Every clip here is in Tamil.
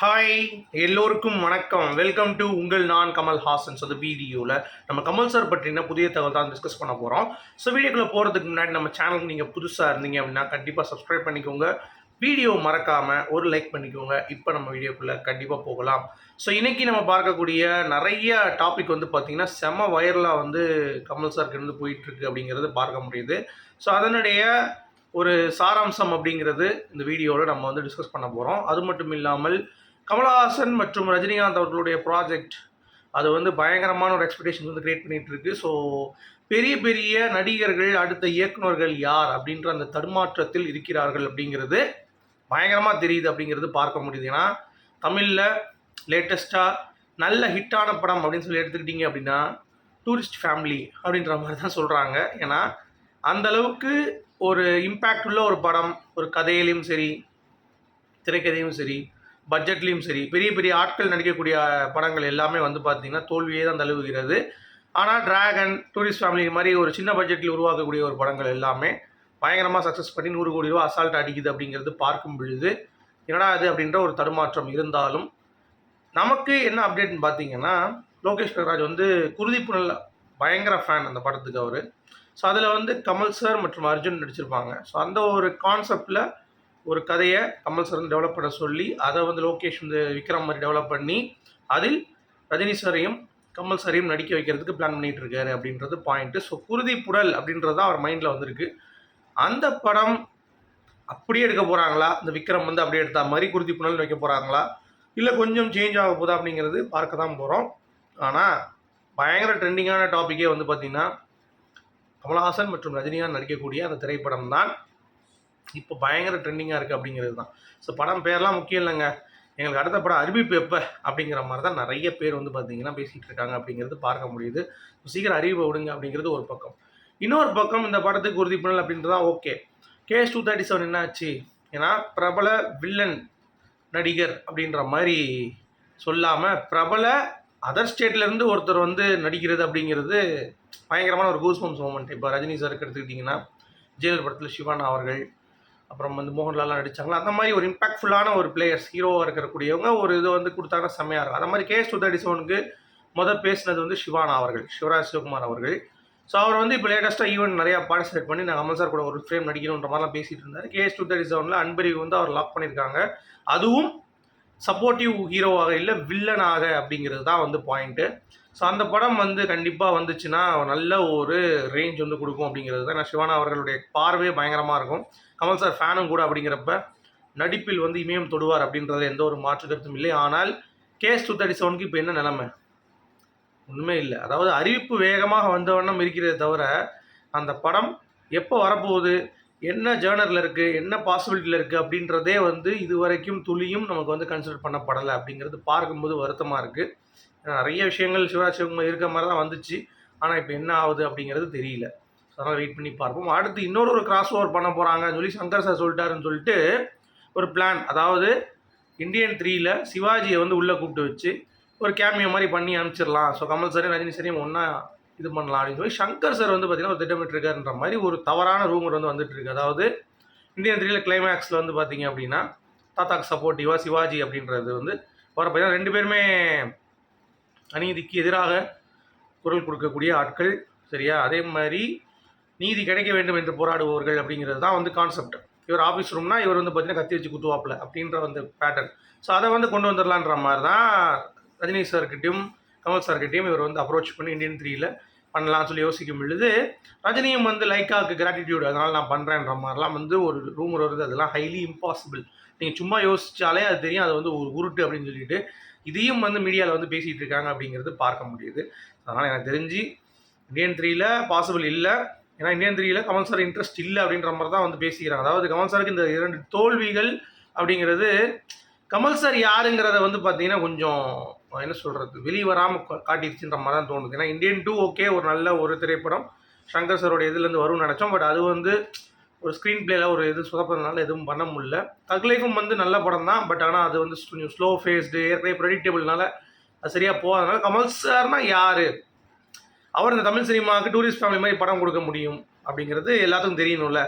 ஹாய் எல்லோருக்கும் வணக்கம். வெல்கம் டு உங்கள் நான் கமல் ஹாசன்ஸ் வீடியோவில் நம்ம கமல் சார் பற்றின புதிய தகவல் தான் டிஸ்கஸ் பண்ண போகிறோம் ஸோ வீடியோக்குள்ளே போகிறதுக்கு முன்னாடி நம்ம சேனலுக்கு நீங்கள் புதுசாக இருந்தீங்க அப்படின்னா கண்டிப்பாக சப்ஸ்கிரைப் பண்ணிக்கோங்க. வீடியோ மறக்காமல் ஒரு லைக் பண்ணிக்கோங்க. இப்போ நம்ம வீடியோக்குள்ளே கண்டிப்பாக போகலாம். ஸோ இன்றைக்கி நம்ம பார்க்கக்கூடிய நிறைய டாபிக் வந்து பார்த்திங்கன்னா செம வைரலாக வந்து கமல் சாருக்கு இருந்து போயிட்டுருக்கு அப்படிங்கிறது பார்க்க முடியுது. ஸோ அதனுடைய ஒரு சாராம்சம் அப்படிங்கிறது இந்த வீடியோவில் நம்ம வந்து டிஸ்கஸ் பண்ண போகிறோம் அது மட்டும் இல்லாமல் கமலஹாசன் மற்றும் ரஜினிகாந்த் அவர்களுடைய ப்ராஜெக்ட் அது வந்து பயங்கரமான ஒரு எக்ஸ்பெக்டேஷன் வந்து கிரியேட் பண்ணிகிட்டு இருக்கு. ஸோ பெரிய பெரிய நடிகர்கள் அடுத்த இயக்குனர்கள் யார் அப்படின்ற அந்த தடுமாற்றத்தில் இருக்கிறார்கள் அப்படிங்கிறது பயங்கரமாக தெரியுது அப்படிங்கிறது பார்க்க முடியுது. ஏன்னா தமிழில் லேட்டஸ்ட்டாக நல்ல ஹிட்டான படம் அப்படின்னு சொல்லி எடுத்துக்கிட்டீங்க அப்படின்னா டூரிஸ்ட் ஃபேமிலி அப்படின்ற மாதிரி தான் சொல்கிறாங்க ஏன்னா அந்த அளவுக்கு ஒரு இம்பேக்ட் உள்ள ஒரு படம் ஒரு கதையிலையும் சரி திரைக்கதையும் சரி பட்ஜெட்லேயும் சரி பெரிய பெரிய ஆட்கள் நடிக்கக்கூடிய படங்கள் எல்லாமே வந்து பார்த்திங்கன்னா தோல்வியே தான் தழுவுகிறது. ஆனால் டிராகன் டூரிஸ்ட் ஃபேமிலி மாதிரி ஒரு சின்ன பட்ஜெட்டில் உருவாக்கக்கூடிய ஒரு படங்கள் எல்லாமே பயங்கரமாக சக்ஸஸ் பண்ணி நூறு கோடி ரூபா அசால்ட் அடிக்குது அப்படிங்கிறது பார்க்கும் பொழுது என்னடா அது அப்படின்ற ஒரு தடுமாற்றம் இருந்தாலும் நமக்கு என்ன அப்டேட்னு பார்த்தீங்கன்னா லோகேஷ் கனகராஜ் வந்து குருதி புனல் பயங்கர ஃபேன் அந்த படத்துக்கு அவர். ஸோ அதில் வந்து கமல் சார் மற்றும் அர்ஜுன் நடிச்சிருப்பாங்க. ஸோ அந்த ஒரு கான்செப்டில் ஒரு கதையை கமல் சார் வந்து டெவலப் பண்ண சொல்லி அதை வந்து லோகேஷ் வந்து விக்ரம் மாதிரி டெவலப் பண்ணி அதில் ரஜினி சாரையும் கமல் சாரையும் நடிக்க வைக்கிறதுக்கு பிளான் பண்ணிட்டு இருக்காரு அப்படின்றது பாயிண்ட்டு ஸோ குருதி புடல் அப்படின்றது தான் அவர் மைண்டில் வந்திருக்கு. அந்த படம் அப்படியே எடுக்க போகிறாங்களா இந்த விக்ரம் வந்து அப்படியே எடுத்த மாதிரி குருதி புனல் வைக்க போகிறாங்களா இல்லை கொஞ்சம் சேஞ்ச் ஆக போதா அப்படிங்கிறது பார்க்க தான் போகிறோம் ஆனால் பயங்கர ட்ரெண்டிங்கான டாப்பிக்கே வந்து பார்த்திங்கன்னா கமலஹாசன் மற்றும் ரஜினிகாந்த் நடிக்கக்கூடிய அந்த திரைப்படம் தான் இப்போ பயங்கர ட்ரெண்டிங்காக இருக்குது அப்படிங்கிறது தான். ஸோ படம் பேர்லாம் முக்கியம் இல்லைங்க. எங்களுக்கு அடுத்த படம் அறிவிப்பு எப்போ அப்படிங்கிற மாதிரி தான் நிறைய பேர் வந்து பார்த்தீங்கன்னா பேசிகிட்டு இருக்காங்க அப்படிங்கிறது பார்க்க முடியுது. சீக்கிரம் அறிவிப்பை விடுங்க அப்படிங்கிறது ஒரு பக்கம். இன்னொரு பக்கம் இந்த படத்துக்கு உறுதி பண்ணல் அப்படின்றது தான் okay. KS two thirty seven என்னாச்சு? ஏன்னா பிரபல வில்லன் நடிகர் அப்படின்ற மாதிரி சொல்லாமல் பிரபல அதர் ஸ்டேட்லேருந்து ஒருத்தர் வந்து நடிக்கிறது அப்படிங்கிறது பயங்கரமான ஒரு கூஸ்பம்ஸ் மூமெண்ட் இப்போ ரஜினி சாருக்கு எடுத்துக்கிட்டிங்கன்னா ஜெயலலிதா படத்தில் சிவானா அவர்கள் அப்புறம் வந்து மோகன்லால்லாம் நடித்தாங்களா அந்த மாதிரி ஒரு இம்பாக்ட்ஃபுல்லான ஒரு பிளேயர்ஸ் ஹீரோவாக இருக்கக்கூடியவங்க ஒரு இது வந்து கொடுத்தாங்கன்னா செம்மையாக இருக்கும். அந்த மாதிரி கேஎஸ் டூ தேர்ட்டி செவனுக்கு முதல் பேசினது வந்து சிவானா அவர்கள் சிவராஜ் சிவகுமார் அவர்கள். ஸோ அவர் வந்து இப்போ லேட்டஸ்ட்டாக ஈவெண்ட் நிறையா பார்ட்டிசிபேட் பண்ணி நாங்கள் அமல் சார் கூட ஒரு ஃப்ரேம் நடிக்கணுன்ற மாதிரிலாம் பேசிகிட்டு இருந்தார். கேஎஸ் டூ தேர்ட்டி செவனில் அன்பரிவு வந்து அவர் லாக் பண்ணியிருக்காங்க. அதுவும் சப்போர்ட்டிவ் ஹீரோவாக இல்லை வில்லனாக அப்படிங்கிறது தான் வந்து பாயிண்ட்டு ஸோ அந்த படம் வந்து கண்டிப்பாக வந்துச்சுன்னா நல்ல ஒரு ரேஞ்ச் வந்து கொடுக்கும் அப்படிங்கிறது தான். நான் சிவானா அவர்களுடைய பார்வையே பயங்கரமாக இருக்கும். கமல் சார் ஃபேனும் கூட அப்படிங்கிறப்ப நடிப்பில் வந்து இமயம் தொடுவார் அப்படின்றதுல எந்த ஒரு மாற்று கருத்தும் இல்லை. ஆனால் கேஸ் டூ தேர்ட்டி செவனுக்கு இப்போ என்ன நிலமை? ஒன்றுமே இல்லை. அதாவது அறிவிப்பு வேகமாக வந்த வண்ணம் இருக்கிறதே தவிர அந்த படம் எப்போ வரப்போகுது? என்ன ஜேர்னரில் இருக்குது என்ன பாசிபிலிட்டியில் இருக்குது அப்படின்றதே வந்து இது வரைக்கும் துளியும் நமக்கு வந்து கன்சிடர் பண்ணப்படலை அப்படிங்கிறது பார்க்கும்போது வருத்தமாக இருக்குது நிறைய விஷயங்கள் சிவராஜ் இருக்க மாதிரி தான் வந்துச்சு. ஆனால் இப்போ என்ன ஆகுது அப்படிங்கிறது தெரியல. அதனால் வெயிட் பண்ணி பார்ப்போம். அடுத்து இன்னொரு ஒரு கிராஸ் ஓவர் பண்ண போகிறாங்கன்னு சொல்லி சங்கர் சார் சொல்லிட்டாருன்னு சொல்லிட்டு ஒரு பிளான் அதாவது இந்தியன் த்ரீயில் சிவாஜியை வந்து உள்ளே கூப்பிட்டு வச்சு ஒரு கேமியோ மாதிரி பண்ணி அனுப்பிச்சிடலாம். ஸோ கமல் சாரையும் ரஜினி சாரையும் ஒன்றா இது பண்ணலாம் அப்படின்னு சொல்லி சங்கர் சார் வந்து பார்த்திங்கன்னா ஒரு திட்டமிட்டிருக்காருன்ற மாதிரி ஒரு தவறான ரூமர் வந்து வந்துட்டுருக்கு. அதாவது இந்தியன் த்ரீயில் கிளைமேக்ஸில் வந்து பார்த்திங்க அப்படின்னா தாத்தாக்கு சப்போர்ட்டிவாக சிவாஜி அப்படின்றது வந்து வர பார்த்தீங்கன்னா ரெண்டு பேருமே அநீதிக்கு எதிராக குரல் கொடுக்கக்கூடிய ஆட்கள் சரியா? அதே மாதிரி நீதி கிடைக்க வேண்டும் என்று போராடுபவர்கள் அப்படிங்கிறது தான் வந்து கான்செப்ட் இவர் ஆஃபீஸ் ரூம்னா இவர் வந்து பார்த்தீங்கன்னா கத்தி வச்சு குத்துவாப்பில் அப்படின்ற வந்து பேட்டர்ன் ஸோ அதை வந்து கொண்டு வந்துடலான்ற மாதிரி தான் ரஜினி சார்கிட்டையும் கமல் சார்கிட்டையும் இவர் வந்து அப்ரோச் பண்ணி இந்தியன் த்ரீயில் பண்ணலாம்னு சொல்லி யோசிக்கும் பொழுது ரஜினியும் வந்து லைக்காவுக்கு கிராட்டிடியூட் அதனால் நான் பண்ணுறேன்ற மாதிரிலாம் வந்து ஒரு ரூமர் வருது. அதெல்லாம் ஹைலி இம்பாசிபிள் நீங்கள் சும்மா யோசித்தாலே அது தெரியும். அது வந்து ஒரு உருட்டு அப்படின்னு சொல்லிட்டு இதையும் வந்து மீடியாவில் வந்து பேசிகிட்டு இருக்காங்க அப்படிங்கிறது பார்க்க முடியுது. அதனால் எனக்கு தெரிஞ்சு இந்தியன் த்ரீயில் பாசிபிள் இல்லை. ஏன்னா இந்தியன் த்ரீயில் கமல் சார் இன்ட்ரெஸ்ட் இல்லை அப்படின்ற மாதிரி தான் வந்து பேசிக்கிறாங்க. அதாவது கமல் சாருக்கு இந்த இரண்டு தோல்விகள் அப்படிங்கிறது கமல் சார் யாருங்கிறத வந்து பார்த்தீங்கன்னா கொஞ்சம் என்ன சொல்கிறது வெளியே வராமல் காட்டிடுச்சுன்ற மாதிரி தான் தோணுது. ஏன்னா இந்தியன் டூ ஓகே ஒரு நல்ல ஒரு திரைப்படம். சங்கர் சாரோட இதுலேருந்து வரும்னு நினச்சோம். பட் அது வந்து ஒரு ஸ்க்ரீன் பிளேல ஒரு இது சொதப்பதுனால எதுவும் பண்ண முடியல. தக்லைஃபும் வந்து நல்ல படம் தான் பட் ஆனால் அது வந்து கொஞ்சம் ஸ்லோ ஃபேஸ்டு ஏற்கனவே ப்ரெடிக்டபிள்னால அது சரியாக போகாதனால கமல் சார்னா யார்? அவர் இந்த தமிழ் சினிமாவுக்கு டூரிஸ்ட் ஃபேமிலி மாதிரி படம் கொடுக்க முடியும் அப்படிங்கிறது எல்லாத்துக்கும் தெரியணும்ல.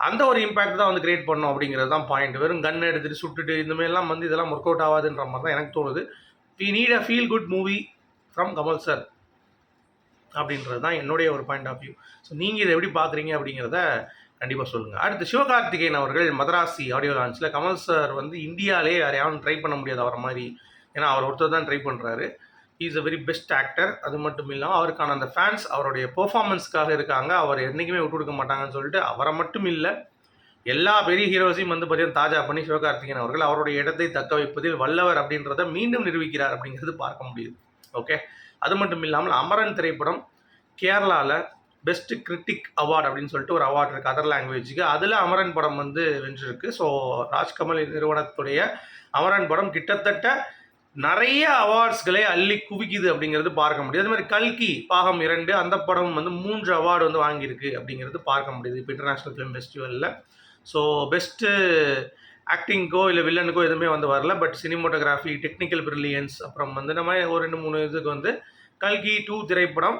அந்த ஒரு இம்பேக்ட் தான் வந்து கிரியேட் பண்ணும் அப்படிங்கிறது தான் பாயிண்ட் வெறும் கன் எடுத்துகிட்டு சுட்டுட்டு இந்த மாதிரிலாம் வந்து இதெல்லாம் ஒர்க் அவுட் ஆகாதுன்ற மாதிரி தான் எனக்கு தோணுது. We need a feel good movie from Kamal sir அப்படின்றது தான் என்னுடைய ஒரு பாயிண்ட் ஆஃப் வியூ ஸோ நீங்கள் இதை எப்படி பார்க்குறீங்க அப்படிங்கிறத கண்டிப்பாக சொல்லுங்கள் அடுத்து சிவகார்த்திகேயன் அவர்கள் மதராசி ஆடியோ லான்ச்சில் கமல் சார் வந்து இந்தியாவிலே யாரையாவது ட்ரை பண்ண முடியாது அவரை மாதிரி. ஏன்னா அவர் ஒருத்தர் தான் ட்ரை பண்ணுறாரு is a very best actor அது மட்டும் இல்லாமல் அவருக்கான அந்த ஃபேன்ஸ் அவருடைய பெர்ஃபார்மன்ஸ்க்காக இருக்காங்க. அவர் என்றைக்குமே விட்டு கொடுக்க மாட்டாங்கன்னு சொல்லிட்டு அவரை மட்டும் இல்லை எல்லா பெரிய ஹீரோஸையும் வந்து பார்த்தீங்கன்னா தாஜா பண்ணி சிவகார்த்திகேயன் அவர்கள் அவருடைய இடத்தை தக்க வைப்பதில் வல்லவர் அப்படின்றத மீண்டும் நிரூபிக்கிறார் அப்படிங்கிறது பார்க்க முடியுது. ஓகே அது மட்டும் இல்லாமல் அமரன் திரைப்படம் கேரளாவில் பெஸ்ட் கிரிட்டிக் அவார்டு அப்படின்னு சொல்லிட்டு ஒரு அவார்டு இருக்குது அதர் லாங்குவேஜுக்கு அதில் அமரன் படம் வந்து வென்றிருக்கு. ஸோ ராஜ்கமல் நிறுவனத்துடைய அமரன் படம் கிட்டத்தட்ட நிறைய அவார்ட்ஸ்களை அள்ளி குவிக்குது அப்படிங்கிறது பார்க்க முடியுது. அது மாதிரி கல்கி பாகம் இரண்டு அந்த படம் வந்து மூன்று அவார்டு வந்து வாங்கியிருக்கு அப்படிங்கிறது பார்க்க முடியுது. இப்போ இன்டர்நேஷ்னல் ஃபிலிம் ஃபெஸ்டிவலில் ஸோ பெஸ்ட்டு ஆக்டிங்க்கோ இல்லை வில்லனுக்கோ எதுவுமே வந்து வரல. பட் சினிமோட்டோகிராஃபி டெக்னிக்கல் பிரில்லியன்ஸ் அப்புறம் வந்து நம்ம ஒரு ரெண்டு மூணு இதுக்கு வந்து கல்கி டூ திரைப்படம்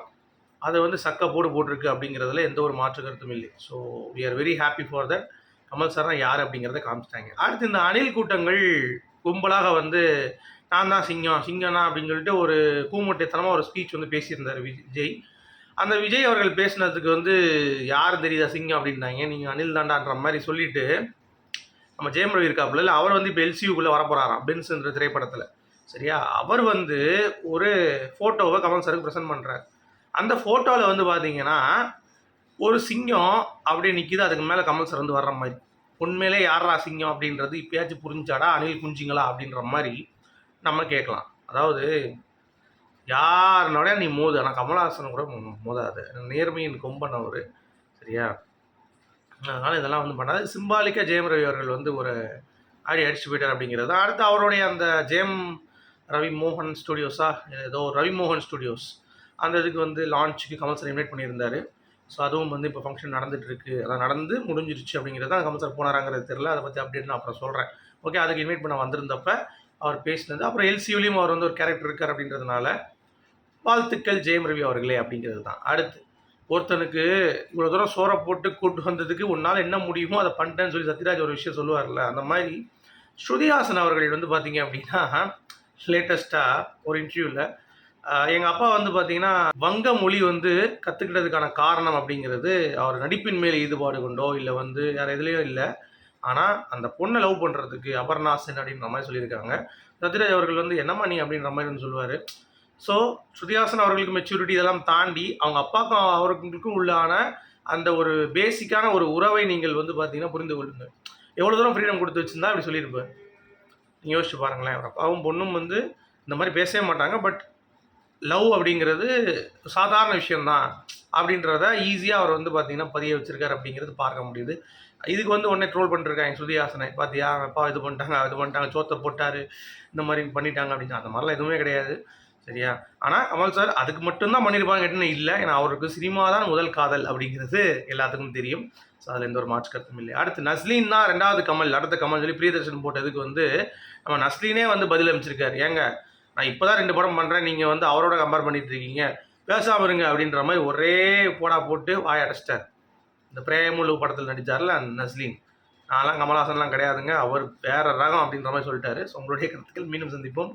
அதை வந்து சக்க போடு போட்டிருக்கு அப்படிங்கிறதுல எந்த ஒரு மாற்று கருத்தும் இல்லை. So we are very happy for that Kamal sir யார் அப்படிங்கிறத காமிச்சிட்டாங்க. அடுத்து இந்த அணில் கூட்டங்கள் கும்பலாக வந்து நான் தான் சிங்கம் சிங்கம்னா அப்படின்னு சொல்லிட்டு ஒரு கூமுட்டைத்தனமாக ஒரு ஸ்பீச் வந்து பேசியிருந்தார் விஜய். அந்த விஜய் அவர்கள் பேசினதுக்கு வந்து யார் தெரியுதா சிங்கம் அப்படின்னாங்க. நீங்கள் அனில் தாண்டான்ற மாதிரி சொல்லிட்டு நம்ம ஜெயம் ரவி இருக்காப்புல இல்லை அவர் வந்து இப்போ எல்சியூக்குள்ளே வரப்போகிறாராம் பென்ஸ்ன்ற திரைப்படத்தில். சரியா? அவர் வந்து ஒரு ஃபோட்டோவை கமல் சாருக்கு ப்ரெசென்ட் பண்ணுறார் அந்த ஃபோட்டோவில் வந்து பார்த்தீங்கன்னா ஒரு சிங்கம் அப்படியே நிற்கிது அதுக்கு மேலே கமல் சார் வந்து வர்ற மாதிரி. உண்மையிலே யாரா சிங்கம் அப்படின்றது இப்பயாச்சும் புரிஞ்சாடா அணில் குஞ்சிங்களா அப்படின்ற மாதிரி நம்ம கேட்கலாம். அதாவது யாருனோட நீ மோது. ஆனால் கமலஹாசன் கூட மோதாது. நேர்மையின் கொம்பனவர். சரியா? அதனால் இதெல்லாம் வந்து பண்ணாது. சிம்பாலிக்காக ஜெயம் ரவி அவர்கள் வந்து ஒரு ஆடி அடிச்சு போயிட்டார் அப்படிங்கிறது. தான். அடுத்து அவருடைய அந்த ஜெயம் ரவி மோகன் ஸ்டுடியோஸா? ஏதோ ரவி மோகன் ஸ்டுடியோஸ். அந்த இதுக்கு வந்து லான்ச்சுக்கு கமல் சார் இன்வைட் பண்ணியிருந்தாரு. ஸோ அதுவும் வந்து இப்போ ஃபங்க்ஷன் நடந்துட்டு இருக்கு அதான் நடந்து முடிஞ்சிருச்சு அப்படிங்கிறது தான் கமல் சார் போனாராங்கிறது தெரில அதை பற்றி அப்டேட் நான் அப்புறம் சொல்கிறேன் ஓகே அதுக்கு இன்வைட் பண்ண வந்திருந்தப்ப அவர் பேசினது. அப்புறம் எல்சியூலையும் அவர் வந்து ஒரு கேரக்டர் இருக்கார் அப்படின்றதுனால வாழ்த்துக்கள் ஜெயம் ரவி அவர்களே அப்படிங்கிறது தான். அடுத்து ஒருத்தனுக்கு இவ்வளோ தூரம் சோறை போட்டு கூட்டு வந்ததுக்கு உன்னால் என்ன முடியுமோ அதை பண்ணிட்டேன்னு சொல்லி சத்யராஜ் ஒரு விஷயம் சொல்லுவார்ல அந்த மாதிரி ஸ்ருதிஹாசன் அவர்கள் வந்து பார்த்தீங்க அப்படின்னா லேட்டஸ்ட்டாக ஒரு இன்டர்வியூவில் எங்கள் அப்பா வந்து பார்த்தீங்கன்னா வங்க மொழி வந்து கற்றுக்கிட்டதுக்கான காரணம் அப்படிங்கிறது அவர் நடிப்பின் மேல் ஈடுபாடு கொண்டோ இல்லை வந்து வேறு எதுலேயும் இல்லை. ஆனால் அந்த பொண்ணை லவ் பண்ணுறதுக்கு அபர்ணாசன் அப்படின்ற மாதிரி சொல்லியிருக்காங்க. சத்யராஜ் அவர்கள் வந்து என்னம்மா நீ? அப்படின்ற மாதிரி வந்து சொல்லுவார். ஸோ ஸ்ருதிஹாசன் அவர்களுக்கு மெச்சூரிட்டி இதெல்லாம் தாண்டி அவங்க அப்பாவுக்கும் அவர்களுக்கும் உள்ளான அந்த ஒரு பேசிக்கான ஒரு உறவை நீங்கள் வந்து பார்த்தீங்கன்னா புரிந்து கொள்ளுங்கள் எவ்வளோ தூரம் ஃப்ரீடம் கொடுத்து வச்சிருந்தா அப்படி சொல்லியிருப்பேன் நீங்கள் யோசிச்சு பாருங்களேன் அவர் அப்பாவும் பொண்ணும் வந்து இந்த மாதிரி பேசவே மாட்டாங்க. பட் லவ் அப்படிங்கிறது சாதாரண விஷயந்தான் அப்படின்றத ஈஸியாக அவர் வந்து பார்த்திங்கன்னா பதிய வச்சுருக்காரு அப்படிங்கிறது பார்க்க முடியுது. இதுக்கு வந்து உடனே ட்ரோல் பண்ணிருக்காங்க சுதிஹாசனை. பார்த்தியா அப்பா இது பண்ணிட்டாங்க இது பண்ணிட்டாங்க சோத்தை போட்டார் இந்த மாதிரி பண்ணிட்டாங்க அப்படின்னு அந்த மாதிரிலாம் எதுவுமே கிடையாது. சரியா? ஆனால் கமல் சார் அதுக்கு மட்டும்தான் பண்ணியிருப்பாங்க கேட்டுன்னு இல்லை. ஏன்னா அவருக்கு சினிமா தான் முதல் காதல் அப்படிங்கிறது எல்லாத்துக்கும் தெரியும். ஸோ அதில் எந்த ஒரு மாற்று கருத்தும் இல்லை. அடுத்து நஸ்லீன் தான் ரெண்டாவது கமல் அடுத்த கமல் சொல்லி பிரியதர்ஷன் போட்டதுக்கு வந்து நம்ம நஸ்லீனே வந்து பதில் அமைச்சிருக்காரு ஏங்க? நான் இப்போ தான் ரெண்டு படம் பண்ணுறேன் நீங்கள் வந்து அவரோட கம்பேர் பண்ணிகிட்டு இருக்கீங்க. பேசாமல் இருங்க அப்படின்ற மாதிரி ஒரே போடா போட்டு வாய் அடைச்சிட்டார். இந்த பிரேமுலு படத்தில் நடித்தார்ல நஸ்லீன். நான்லாம் கமல்ஹாசன்லாம் கிடையாதுங்க. அவர் வேற ரகம் அப்படின்ற மாதிரி சொல்லிட்டாரு. ஸோ உங்களுடைய கருத்துக்கள் மீண்டும் சந்திப்போம்.